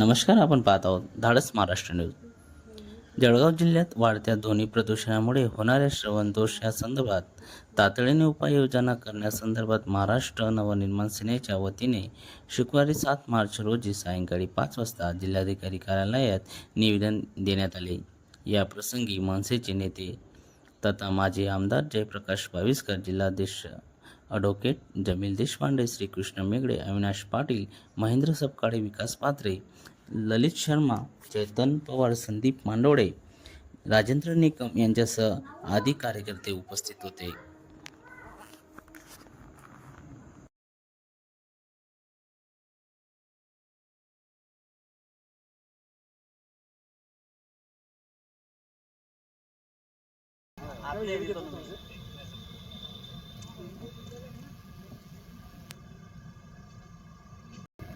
नमस्कार आपण पाहत आहोत धाडस महाराष्ट्र न्यूज. जळगाव जिल्ह्यात वाढत्या ध्वनी प्रदूषणामुळे होणाऱ्या श्रवण दोष या संदर्भात तातडीने उपाययोजना करण्यासंदर्भात महाराष्ट्र नवनिर्माण सेनेच्या वतीने शुक्रवारी सात मार्च रोजी सायंकाळी पाच वाजता जिल्हाधिकारी कार्यालयात निवेदन देण्यात आले. या प्रसंगी मनसेचे नेते तथा माजी आमदार जयप्रकाश बाविस्कर जिल्हाध्यक्ष ॲडव्होकेट जमील देशपांडे श्रीकृष्ण मेगडे अविनाश पाटील महेंद्र सपकाळे विकास पात्रे ललित शर्मा चेतन पवार संदीप मांडोडे राजेंद्र निकम यांच्यासह आदी कार्यकर्ते उपस्थित होते.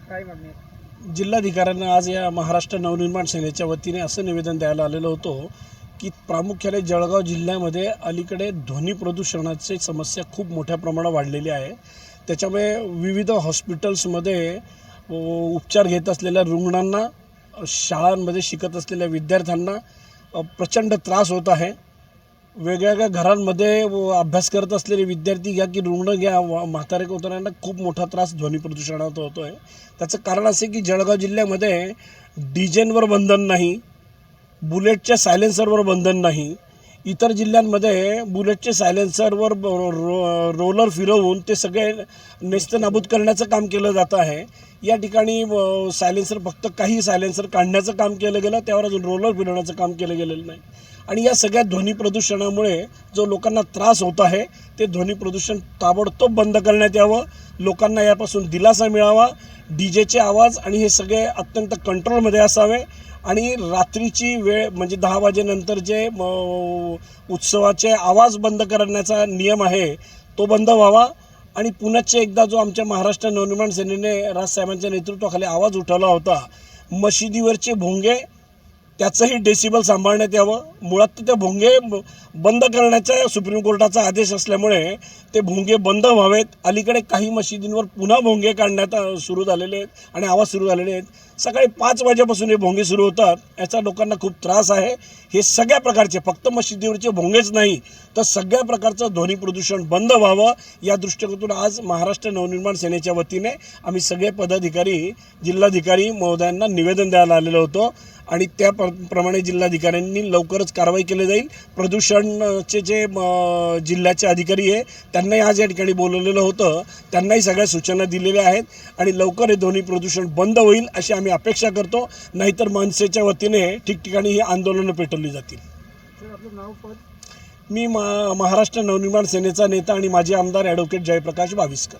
काय मागणी आहे? जिल्हाधिकाऱ्यांना आज या महाराष्ट्र नवनिर्माण सेनेच्या वतीने असं निवेदन द्यायला आलेलं होतं की प्रामुख्याने जळगाव जिल्ह्यामध्ये अलीकडे ध्वनी प्रदूषणाची समस्या खूप मोठ्या प्रमाणात वाढलेली आहे त्याच्यामुळे विविध हॉस्पिटल्समध्ये अ, उपचार घेत असलेल्या रुग्णांना शाळांमध्ये शिकत असलेल्या विद्यार्थ्यांना अ, प्रचंड त्रास होत आहे वेगवेगळ्या घरांमध्ये व अभ्यास करत असलेले विद्यार्थी घ्या की रुग्ण घ्या म्हातारे कोताऱ्यांना खूप मोठा त्रास ध्वनी प्रदूषणात होतो आहे त्याचं कारण असे की जळगाव जिल्ह्यामध्ये डिजेनवर बंधन नाही बुलेटच्या सायलेन्सरवर बंधन नाही. इतर जिल्ह्यांमध्ये बुलेटचे सायलेन्सरवर रो रोलर फिरवून ते सगळे नेस्तनाबूद करण्याचं काम केलं जातं आहे. या ठिकाणी सायलेन्सर फक्त काही सायलेन्सर काढण्याचं काम केलं गेलं त्यावर अजून रोलर फिरवण्याचं काम केलं गेलेलं नाही. आणि या सगळ्या ध्वनी प्रदूषणामुळे जो लोकांना त्रास होत आहे ते ध्वनी प्रदूषण ताबडतोब बंद करण्यात यावं. लोकांना यापासून दिलासा मिळावा. डी जेचे आवाज आणि हे सगळे अत्यंत कंट्रोलमध्ये असावे. आणि रात्रीची वेळ म्हणजे दहा वाजेनंतर जे म, उत्सवाचे आवाज बंद करण्याचा नियम आहे तो बंद व्हावा. आणि पुनश्च एकदा जो आमच्या महाराष्ट्र नवनिर्माण सेनेने राजसाहेबांच्या नेतृत्वाखाली आवाज उठवला होता मशिदीवरचे भोंगे त्याचंही डेसिबल सांभाळण्यात यावं. मुळात तर ते भोंगे बंद करण्याचा सुप्रीम कोर्टाचा आदेश असल्यामुळे ते भोंगे बंद व्हावेत. अलीकडे काही मशिदींवर पुन्हा भोंगे काढण्यात सुरू झालेले आहेत आणि आवाज सुरू झालेले आहेत. सकाळी पाच वाजेपासून हे भोंगे सुरू होतात. याचा लोकांना खूप त्रास आहे. हे सगळ्या प्रकारचे फक्त मशिदीवरचे भोंगेच नाही तर सगळ्या प्रकारचं ध्वनी प्रदूषण बंद व्हावं. या दृष्टिकोनातून आज महाराष्ट्र नवनिर्माण सेनेच्या वतीने आम्ही सगळे पदाधिकारी जिल्हाधिकारी महोदयांना निवेदन द्यायला आलेलो होतो. आणि त्या प्र प्रमाणे जिल्हाधिकाऱ्यांनी लवकरच कारवाई केली जाईल. प्रदूषणचे जे जिल्ह्याचे अधिकारी आहे त्यांनाही आज या ठिकाणी बोलवलेलं होतं. त्यांनाही सगळ्या सूचना दिलेल्या आहेत आणि लवकर हे ध्वनी प्रदूषण बंद होईल अशी आम्ही अपेक्षा करतो. नाहीतर मनसेच्या वतीने ठिकठिकाणी ही आंदोलनं पेटवली जातील. मी मा महाराष्ट्र नवनिर्माण सेनेचा नेता आणि माजी आमदार ॲडव्होकेट जयप्रकाश बाविस्कर.